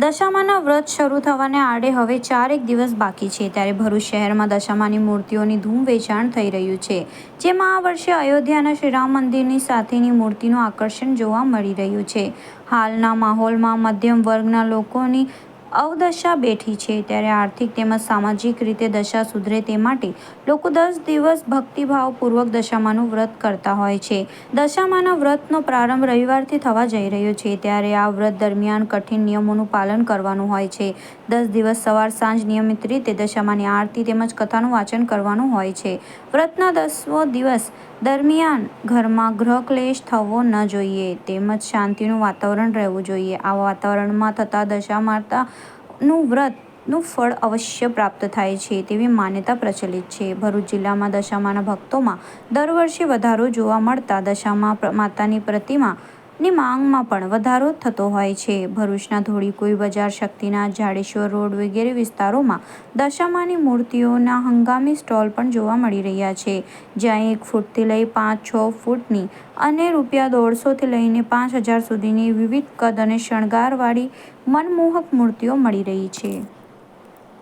દશામાના વ્રત શરૂ થવાને આડે હવે ચારેક દિવસ બાકી છે, ત્યારે ભરૂચ શહેરમાં દશામાની મૂર્તિઓની ધૂમ વેચાણ થઈ રહ્યું છે, જેમાં આ વર્ષે અયોધ્યાના શ્રીરામ મંદિરની સાથેની મૂર્તિનું આકર્ષણ જોવા મળી રહ્યું છે. હાલના માહોલમાં મધ્યમ વર્ગના લોકોની અવદશા બેઠી છે. ત્યારે આર્થિક તેમજ સામાજિક રીતે દશા સુધરે તે માટે લોકો દસ દિવસ ભક્તિભાવપૂર્વક દશામાનું વ્રત કરતા હોય છે. દશામાના વ્રતનો પ્રારંભ રવિવારથી થવા જઈ રહ્યો છે. ત્યારે આ વ્રત દરમિયાન કઠિન નિયમોનું પાલન કરવાનું હોય છે. દસ દિવસ સવાર સાંજ નિયમિત રીતે દશામાની આરતી તેમજ કથાનું વાંચન કરવાનું હોય છે. વ્રતના દસમો દિવસ દરમિયાન ઘરમાં ગ્રહ ક્લેશ થવો ન જોઈએ. તેમજ શાંતિનું વાતાવરણ રહેવું જોઈએ. આ વાતાવરણમાં થતા દશા માતાનું વ્રતનું ફળ અવશ્ય પ્રાપ્ત થાય છે તેવી માન્યતા પ્રચલિત છે. ભરૂચ જિલ્લામાં દશામાના ભક્તોમાં દર વર્ષે વધારો જોવા મળતા દશામા માતાની માતાની પ્રતિમાની માંગમાં પણ વધારો થતો હોય છે. ભરૂચના ધોળીકુઈ બજાર શક્તિનાથ જાડેશ્વર રોડ વગેરે વિસ્તારોમાં દશામાની મૂર્તિઓના હંગામી સ્ટોલ પણ જોવા મળી રહ્યા છે. જ્યાં એક ફૂટથી લઈ પાંચ, છ ફૂટની અને રૂપિયા દોઢસોથી લઈને પાંચ હજાર સુધીની વિવિધ કદ અને શણગારવાળી મનમોહક મૂર્તિઓ મળી રહી છે.